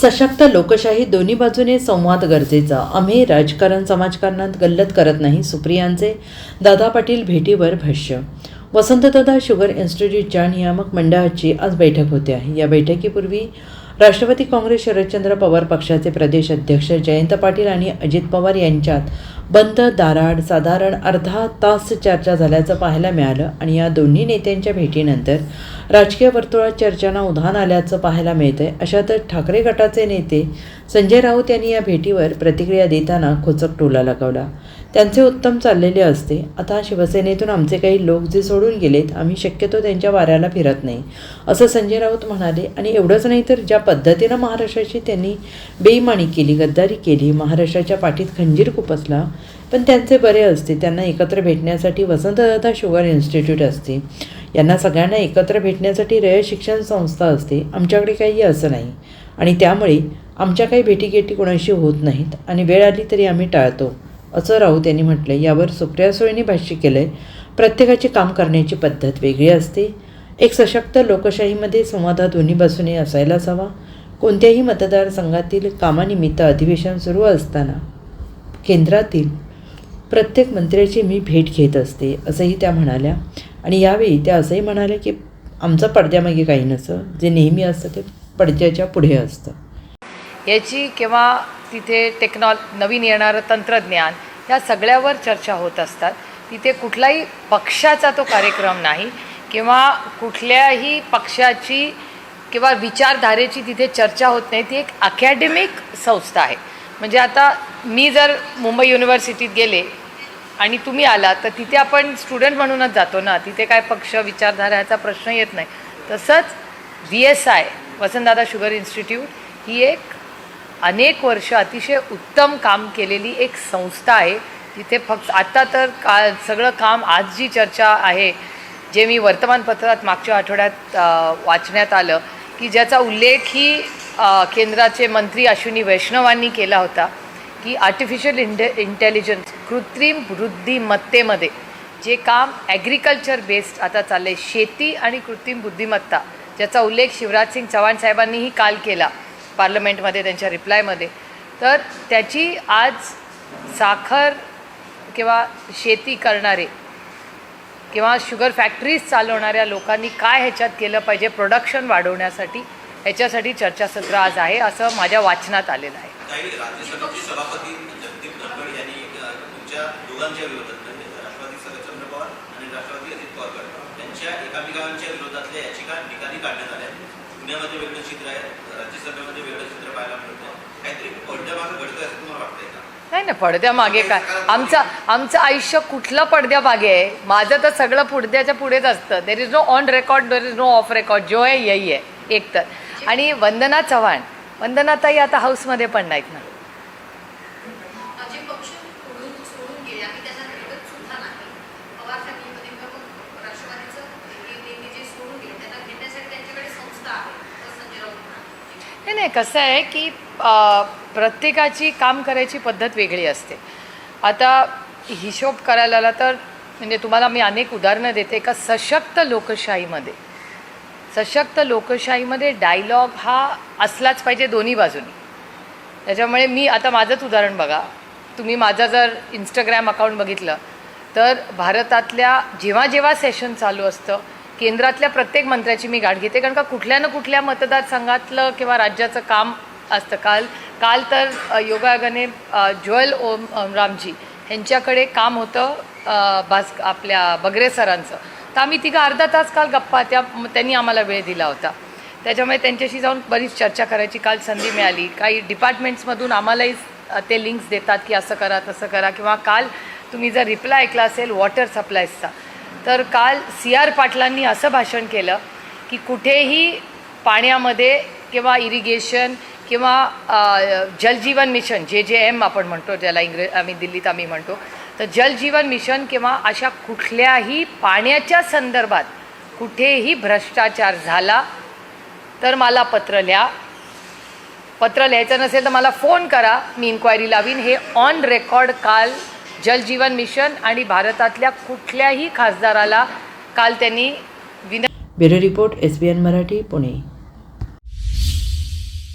सशक्त लोकशाही दोन्ही बाजूने संवाद गरजेचा. आम्ही राजकारण समाजकारणात गल्लत करत नाही सुप्रियांचे दादा पाटील भेटीवर भाष्य. वसंतदादा शुगर इन्स्टिट्यूटच्या नियामक मंडळाची आज बैठक होते. आहे या बैठकीपूर्वी राष्ट्रवादी काँग्रेस शरदचंद्र पवार पक्षाचे प्रदेश अध्यक्ष जयंत पाटील आणि अजित पवार यांच्यात बंद दाराड साधारण अर्धा तास चर्चा झाल्याचं पाहायला मिळालं आणि या दोन्ही नेत्यांच्या भेटीनंतर राजकीय वर्तुळात चर्चांना उधाण आल्याचं पाहायला मिळतंय. अशातच ठाकरे गटाचे नेते संजय राऊत यांनी या भेटीवर प्रतिक्रिया देताना खोचक टोला लगावला. त्यांचे उत्तम चाललेले असते. आता शिवसेनेतून आमचे काही लोक जे सोडून गेलेत आम्ही शक्यतो त्यांच्या वाऱ्याला फिरत नाही असं संजय राऊत म्हणाले. आणि एवढंच नाही तर ज्या पद्धतीनं महाराष्ट्राची त्यांनी बेईमानी केली गद्दारी केली महाराष्ट्राच्या पाठीत खंजीर खुपसला पण त्यांचे बरे असते. त्यांना एकत्र भेटण्यासाठी वसंतदादा शुगर इन्स्टिट्यूट असते. यांना सगळ्यांना एकत्र भेटण्यासाठी रयत शिक्षण संस्था असते. आमच्याकडे काही असं नाही. आणि त्यामुळे आमच्या काही भेटीगेटी कोणाशी होत नाहीत. आणि वेळ आली तरी आम्ही टाळतो. असं राऊत यांनी म्हटलं यावर सुप्रिया सुळेंनी भाष्य केलं आहे प्रत्येकाची काम करण्याची पद्धत वेगळी असते. एक सशक्त लोकशाहीमध्ये संवाद दोन्ही बाजूने असायलाच हवा कोणत्याही मतदारसंघातील कामानिमित्त अधिवेशन सुरू असताना केंद्रातील प्रत्येक मंत्र्याची मी भेट घेत असते असंही त्या म्हणाल्या. आणि यावेळी त्या असंही म्हणाल्या की आमचं पडद्यामागे काही नसतं. जे नेहमी असतं ते पडद्याच्या पुढे असतं. याची किंवा तिथे टेक्नॉल नवीन येणारं तंत्रज्ञान या सगळ्यावर चर्चा होत असतात. तिथे कुठलाही पक्षाचा तो कार्यक्रम नाही किंवा कुठल्याही पक्षाची किंवा विचारधारेची तिथे चर्चा होत नाही. ती एक अकॅडमिक संस्था आहे. म्हणजे आता मी जर मुंबई युनिव्हर्सिटीत गेले आणि तुम्ही आला तर तिथे आपण स्टुडंट म्हणूनच जातो ना. तिथे काय पक्ष विचारधाराचा प्रश्न येत नाही. तसंच V S I Vasantdada sugar institute ही एक अनेक वर्ष अतिशय उत्तम काम केलेली एक संस्था आहे. तिथे फक्त आत्ता तर का सगळं काम आज जी चर्चा आहे जे मी वर्तमानपत्रात मागच्या आठवड्यात वाचण्यात आलं की ज्याचा उल्लेख ही केंद्राचे मंत्री अश्विनी वैष्णवांनी केला होता की आर्टिफिशियल इंटे इंटेलिजन्स कृत्रिम बुद्धिमत्तेमध्ये जे काम ॲग्रिकल्चर बेस्ड आता चाललं आहे शेती आणि कृत्रिम बुद्धिमत्ता ज्याचा उल्लेख शिवराज सिंग चव्हाण साहेबांनीही काल केला. पार्लमेंटमध्ये त्यांच्या रिप्लायमध्ये. तर त्याची आज साखर किंवा शेती करणारे किंवा शुगर फॅक्टरीज चालवणाऱ्या लोकांनी काय ह्याच्यात केलं पाहिजे प्रोडक्शन वाढवण्यासाठी ह्याच्यासाठी चर्चासत्र आज आहे असं माझ्या वाचनात आलेलं आहे. राष्ट्रवादी पुण्यामध्ये वेगळं चित्र आहे राज्यसभेमध्ये वेगळं चित्र पाहायला मिळतं. काहीतरी पडद्यामागे घडतंय असं तुम्हाला वाटतंय का? नाही ना पडद्यामागे काय? आमचं आमचं आयुष्य कुठलं पडद्यामागे आहे? माझं तर सगळं पुढद्याच्या पुढेच असतं. There is no on record there is no off record जो आहे यही आहे. एक तर. आणि वंदना चव्हाण. वंदनाताई आता हाऊसमध्ये पण नाहीत ना जे पक्ष सोडून सोडून गेले आम्ही त्याच्यात भेटत सुद्धा नाही पवार फॅमिलीमध्ये किंवा मग राष्ट्रवादीचं हे नेते जे सोडून गेले त्यांना भेटण्यासाठी त्यांच्याकडे संस्था आहे असं संजय राऊत म्हणाले नाही कसं आहे की प्रत्येकाची काम करायची पद्धत वेगळी असते. आता हिशोब करायला आला तर म्हणजे तुम्हाला मी अनेक उदाहरणं देते एका सशक्त लोकशाहीमध्ये. सशक्त लोकशाहीमध्ये डायलॉग हा असलाच पाहिजे दोन्ही बाजूनी. त्याच्यामुळे मी आता माझंच उदाहरण बघा. तुम्ही माझं जर इंस्टाग्राम अकाउंट बघितलं तर भारतातल्या जेव्हा जेव्हा सेशन चालू असतं केंद्रातल्या प्रत्येक मंत्र्याची मी गाठ घेते. कारण का कुठल्या ना कुठल्या मतदारसंघातलं किंवा राज्याचं काम असतं. काल काल तर अ, योगायोगाने ज्वेल ओम ओम रामजी यांच्याकडे काम होतं भास आपल्या बगरे सरांचं. तर आम्ही तिघं अर्धा तास काल गप्पा त्या त्यांनी आम्हाला वेळ दिला होता. त्याच्यामुळे त्यांच्याशी जाऊन बरीच चर्चा करायची. काल संधी मिळाली. काही डिपार्टमेंट्समधून आम्हालाही ते लिंक्स देतात की असं करा तसं करा किंवा काल तुम्ही जर रिप्लाय ऐकला असेल वॉटर सप्लायजचा तर काल सी आर पाटलांनी असं भाषण केलं की कुठेही पाण्यामध्ये किंवा इरिगेशन किंवा जलजीवन मिशन जे जे एम आपण म्हणतो ज्याला इंग्रज आम्ही दिल्लीत आम्ही म्हणतो तर जलजीवन मिशन किंवा अशा कुठल्याही पाण्याच्या संदर्भात कुठेही भ्रष्टाचार झाला तर मला पत्र लिहा. पत्र लिहायचं नसेल तर मला फोन करा. मी इन्क्वायरी लावीन. हे ऑन रेकॉर्ड काल जलजीवन मिशन आणि भारतातल्या कुठल्याही खासदाराला काल त्यांनी win bureau report S B N Marathi Pune.